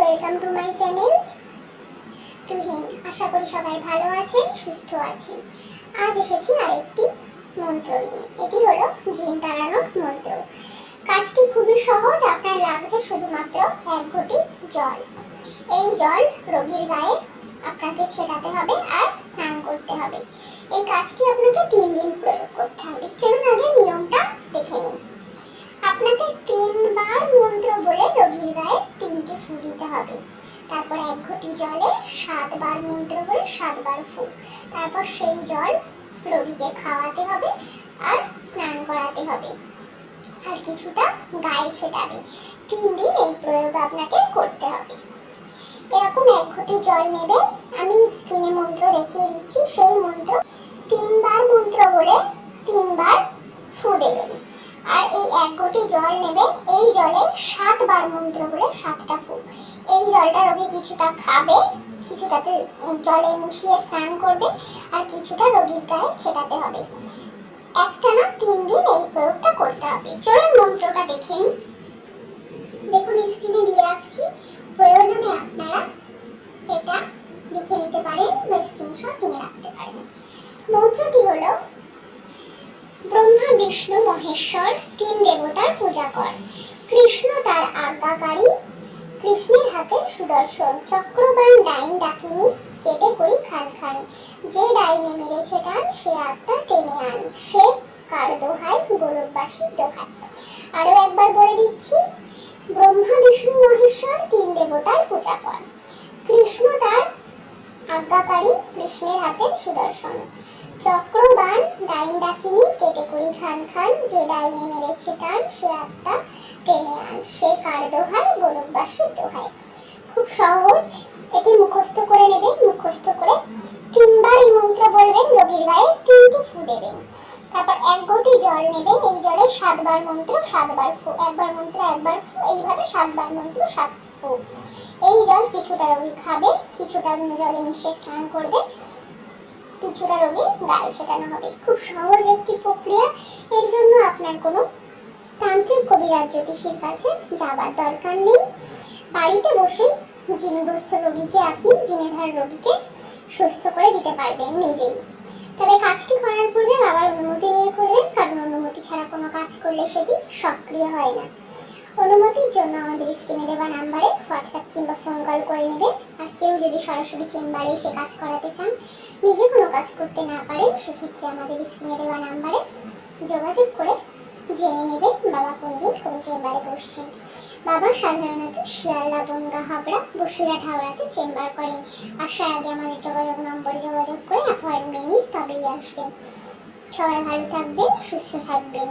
Welcome to my channel Tuhin আশা করি সবাই ভালো আছেন, সুস্থ আছেন। আজ এসেছি আরেকটি মন্ত্র নিয়ে। এটি হলো জিন তাড়ানোর মন্ত্র। কাজটি খুবই সহজ, আপনার লাগছে শুধুমাত্র এক ঘটি জল। এই জল রোগীর গায়ে আপনাকে ছেটাতে হবে আর স্নান করতে হবে। এই কাজটি আপনাকে তিন দিন প্রয়োগ করতে হবে। চলুন আগে নিয়মটা দেখে নিই আপনাকে তিনবার মন্ত্র বলে রোগীর গায়ে তিনটি ফু দিতে হবে তারপর এক ঘটি জলে সাতবার মন্ত্র বলে সাতবার ফু তারপর সেই জল রোগীকে খাওয়াতে হবে আর স্নান করাতে হবে। আর কিছুটা গায়ে ছেটাবে। তিন দিন এই প্রয়োগ আপনাকে করতে হবে। এরকম এক ঘটি জল নেবে। আমি স্ক্রিনে মন্ত্র দেখিয়ে দিচ্ছি। সেই মন্ত্র তিনবার মন্ত্র বলে তিনবার ফু দেবেন। আর এই এক ঘটি জল নেবে। এই জলে সাতবার মন্ত্র বলে সাতটা ফু এই জলটা রোগী কিছুটা খাবে, কিছুটাতে জলে মিশিয়ে স্নান করবে আর কিছুটা রোগীর গায়ে ছেটাতে হবে। একটানা তিন দিন এই প্রয়োগটা করতে হবে। চলুন মন্ত্রটা দেখে নিই। দেখুন স্ক্রিনে দিয়ে রাখছি। প্রয়োজনে আপনারা এটা লিখে নিতে পারেন বা স্ক্রিনশট নিয়ে রাখতে পারেন। মন্ত্রটি হলো বিষ্ণু মহেশ্বর তিন দেবতার পূজা কর। কৃষ্ণ তার আজ্ঞাকারী। কৃষ্ণের হাতে সুদর্শন চক্রবান ডাইন ডাকিনি কেটে করি খান খান। যে ডাইনে মেরেছে টান, সে আত্মা টেনে আন। সে কার দোহাই গোলকবাসীর দোহাই। আরও একবার বলে দিচ্ছি, ব্রহ্মা, বিষ্ণু, মহেশ্বর তিন দেবতার পূজা কর। কৃষ্ণ তার আজ্ঞাকারী কৃষ্ণের হাতে সুদর্শন। চক্রবান ডাইন ডাকিনি কেটে করি খান খান, যে ডাইনে মেরেছে টান, সে আত্মা টেনে আন। সে কার দোহায়? গোলকবাসীর দোহায়। খুব সহজ, এটি মুখস্থ করে নেবেন, মুখস্থ করে তিনবার এই মন্ত্র বলবেন রোগীর গায়ে তিনটি ফু দেবেন। তারপর এক ঘটি জল নেবেন, এই জলে সাতবার মন্ত্র, সাতবার ফু, একবার মন্ত্র, একবার ফু, এইভাবে সাতবার মন্ত্র, সাত এই জল কিছুটা রোগী খাবে, কিছুটা জলে মিশিয়ে স্নান করবে, কিছুটা রোগী গায়ে ছেটানো হবে। খুব সহজ একটি প্রক্রিয়া। এর জন্য আপনার কোনো তান্ত্রিক কবিরাজ জ্যোতিষীর কাছে যাবার দরকার নেই। বাড়িতে বসে জিনগ্রস্ত রোগীকে আপনি জিনেধার রোগীকে সুস্থ করে দিতে পারবেন নিজেই। তবে কাজটি করার পূর্বে বাবার অনুমতি নিয়ে করবেন, কারণ অনুমতি ছাড়া কোনো কাজ করলে সেটি সক্রিয় হয় না। অনুমতির জন্য আমাদের স্ক্রিনে দেওয়া নাম্বারে হোয়াটসঅ্যাপ কিংবা ফোন কল করে নেবেন আর কেউ যদি সরাসরি চেম্বারে এসে কাজ করাতে চান, নিজে কোনো কাজ করতে না পারেন, সেক্ষেত্রে আমাদের স্ক্রিনে দেওয়া নাম্বারে যোগাযোগ করে জেনে নেবেন বাবা কোন দিন কোন চেম্বারে বসছেন। বাবা সাধারণত শিয়ালদা, বনগা, হাবড়া, বসিরহাট, হাওড়াতে চেম্বার করেন। আসার আগে আমাদের যোগাযোগ নম্বরে যোগাযোগ করে অ্যাপয়েন্টমেন্ট নিন তবেই আসবেন। সবাই ভালো থাকবেন, সুস্থ থাকবেন।